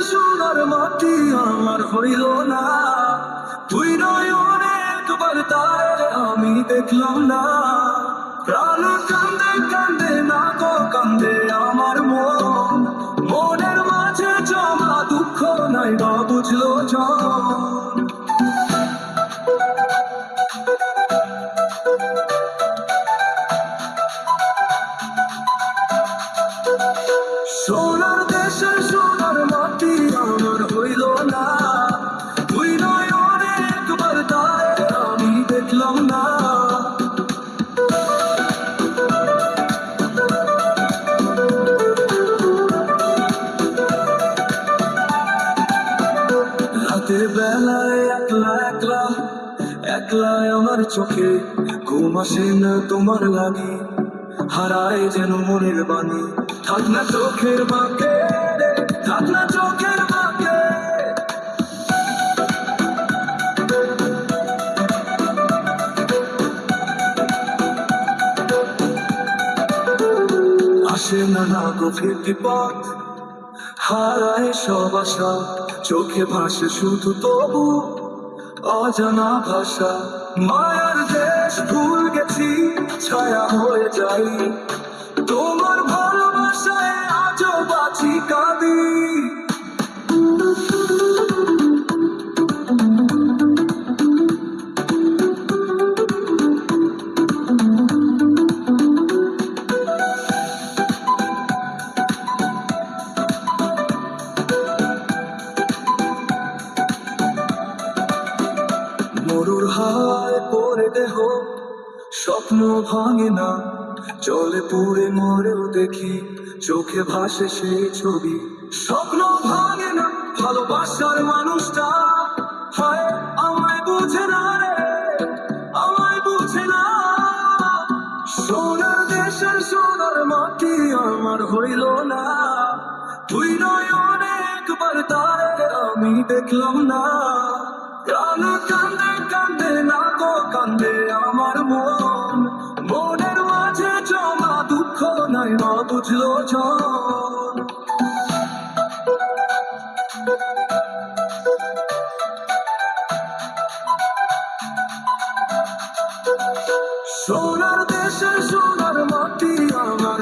সোনার মাটি আমার হইল না। তুই নয় অনেকবার তারে আমি দেখলাম না। প্রাণ কান্দে কান্দে না গো, কান্দে আমার মন। মনের মাঝে জমা দুঃখ নাই বা বুঝলো জন। সোনার দেশের সোনার মাটি একলা একলা একলা আমার চোখে ঘুম আসে না তোমার লাগে। হারায় যেন মনের বাণী, থাক না চোখের বাঁকে থাক না চোখের না না গভীর বিপদ হারায় সব আশা, চোখে ভাসে শুধু তবু অজানা ভাষা। মায়ার দেশ ভুল গেছি ছায়া হয়ে যাই। তোমার মরুর হায় পরে দেহ, স্বপ্ন ভাঙে না। চলে পুড়ে মরেও দেখি, চোখে ভাসে সেই ছবি। স্বপ্ন ভাঙে না, ভালোবাসার মানুষটা। হায়, আমায় বুঝে না রে, আমায় বুঝে না। সোনার দেশের সোনার মাটি আমার হইল না। তুই নয় অনেকবার তারে আমি দেখলাম না। কান্দে কান্দে না গো কান্দে আমার মন। মনের মাঝে জমা দুঃখ নাই না বুঝলো জন। সোনার দেশে সোনার মাটি আমার